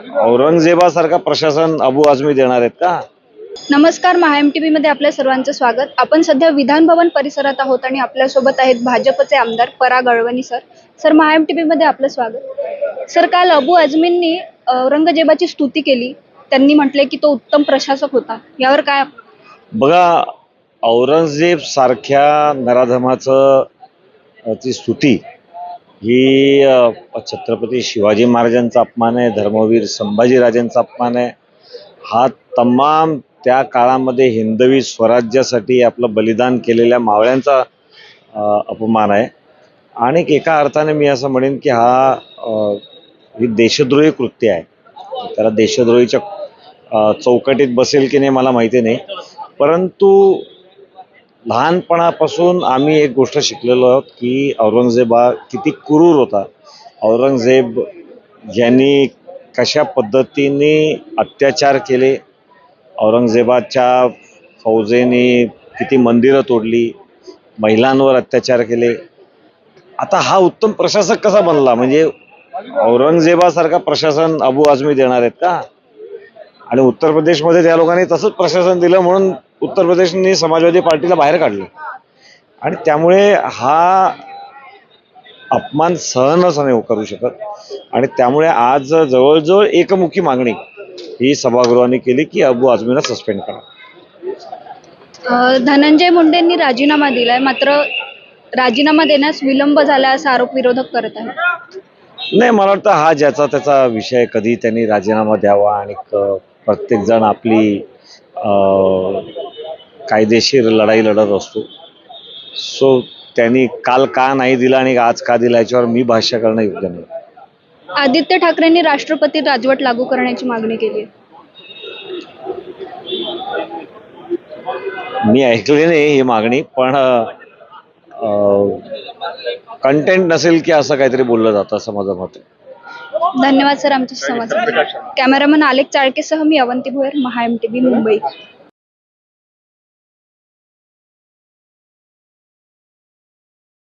औरंगजेबासारखा प्रशासन अबू आझमी देणार आहेत का? नमस्कार महा एम टी मध्ये आपल्या सर्वांचं स्वागत. आपण सध्या विधान भवन परिसरात आहोत आणि आपल्यासोबत आहेत भाजपचे आमदार Parag Alavani sir. Sir Maha M T मध्ये आपलं स्वागत. सर काल अबू आझमींनी औरंगजेबाची स्तुती केली. त्यांनी म्हटले की तो उत्तम प्रशासक होता. यावर काय बघा औरंगजेब सारख्या नराधमाचं ती स्तुती ही छत्रपती शिवाजी महाराजांचा अपमान आहे धर्मवीर संभाजीराजांचा अपमान आहे. हा तमाम त्या काळामध्ये हिंदवी स्वराज्यासाठी आपलं बलिदान केलेल्या मावळ्यांचा अपमान आहे. आणि एका अर्थाने मी असं म्हणेन की हा ही देशद्रोही कृत्य आहे. त्याला देशद्रोहीच्या चौकटीत बसेल की नाही मला माहिती नाही. परंतु लहानपणापासून आम्ही एक गोष्ट शिकलेलो आहोत की औरंगजेब हा किती क्रूर होता. औरंगजेब यांनी कशा पद्धतीने अत्याचार केले औरंगजेबाच्या फौजेने किती मंदिरं तोडली महिलांवर अत्याचार केले. आता हा उत्तम प्रशासक कसा बनला? म्हणजे औरंगजेबासारखा प्रशासन अबू आझमी देणार आहेत का? आणि उत्तर प्रदेशमध्ये त्या लोकांनी तसंच प्रशासन दिलं म्हणून उत्तर प्रदेशने समाजवादी पार्टीला बाहेर काढलं. आणि त्यामुळे हा अपमान सहनच नाही करू शकत. आणि त्यामुळे आज जवळजवळ एकमुखी मागणी ही सभागृहाने केली की अबू आझमीला सस्पेंड करा. धनंजय मुंडेंनी राजीनामा दिलाय मात्र राजीनामा देण्यास विलंब झाला असा आरोप विरोधक करत आहेत. नाही मला वाटतं हा ज्याचा त्याचा विषय कधी त्यांनी राजीनामा द्यावा आणि क- प्रत्येकजण आपली कायदेशीर लढाई लढत असतो. सो त्यांनी काल का नाही दिला आणि आज का दिला याच्यावर मी भाष्य करणं योग्य नाही. आदित्य ठाकरेंनी राष्ट्रपती राजवट लागू करण्याची मागणी केली. मी ऐकली नाही ही मागणी पण कंटेंट नसेल की असं काहीतरी बोललं जातं असं माझं मत आहे धन्यवाद सर. आमच्या समाज कॅमेरामन आलेख चाळकेसह मी अवंती भोयर महा एम टी मुंबई.